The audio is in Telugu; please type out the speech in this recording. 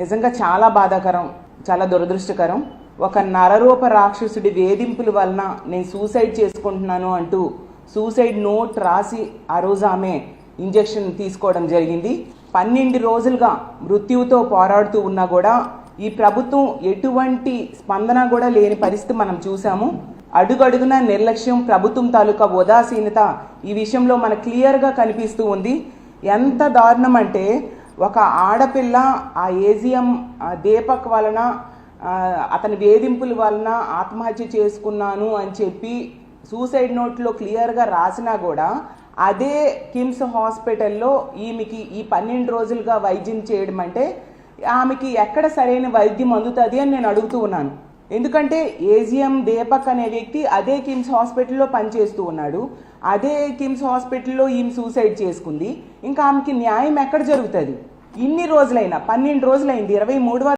నిజంగా చాలా బాధాకరం చాలా దురదృష్టకరం. ఒక నరరూప రాక్షసుడి వేధింపుల వలన నేను సూసైడ్ చేసుకుంటున్నాను అంటూ సూసైడ్ నోట్ రాసి ఆ రోజు ఆమె ఇంజెక్షన్ తీసుకోవడం జరిగింది. పన్నెండు రోజులుగా మృత్యువుతో పోరాడుతూ ఉన్నా కూడా ఈ ప్రభుత్వం ఎటువంటి స్పందన కూడా లేని పరిస్థితి మనం చూసాము అడుగడుగున నిర్లక్ష్యం ప్రభుత్వం తాలూకా ఉదాసీనత ఈ విషయంలో మనకు క్లియర్గా కనిపిస్తూ ఉంది. ఎంత దారుణం అంటే ఒక ఆడపిల్ల ఆ ఏజిఎం దీపక్ వలన అతని వేధింపుల వలన ఆత్మహత్య చేసుకున్నాను అని చెప్పి సూసైడ్ నోట్లో క్లియర్గా రాసినా కూడా అదే కిమ్స్ హాస్పిటల్లో ఈమెకి ఈ పన్నెండు రోజులుగా వైద్యం చేయడం అంటే ఆమెకి ఎక్కడ సరైన వైద్యం అందుతుంది అని నేను అడుగుతూ ఉన్నాను. ఎందుకంటే ఏజిఎం దీపక్ అనే వ్యక్తి అదే కిమ్స్ హాస్పిటల్లో పనిచేస్తూ ఉన్నాడు. అదే కిమ్స్ హాస్పిటల్లో ఈమె సూసైడ్ చేసుకుంది. ఇంకా ఆమెకి న్యాయం ఎక్కడ జరుగుతుంది? ఇన్ని రోజులైనా పన్నెండు రోజులైంది ఇరవై మూడవ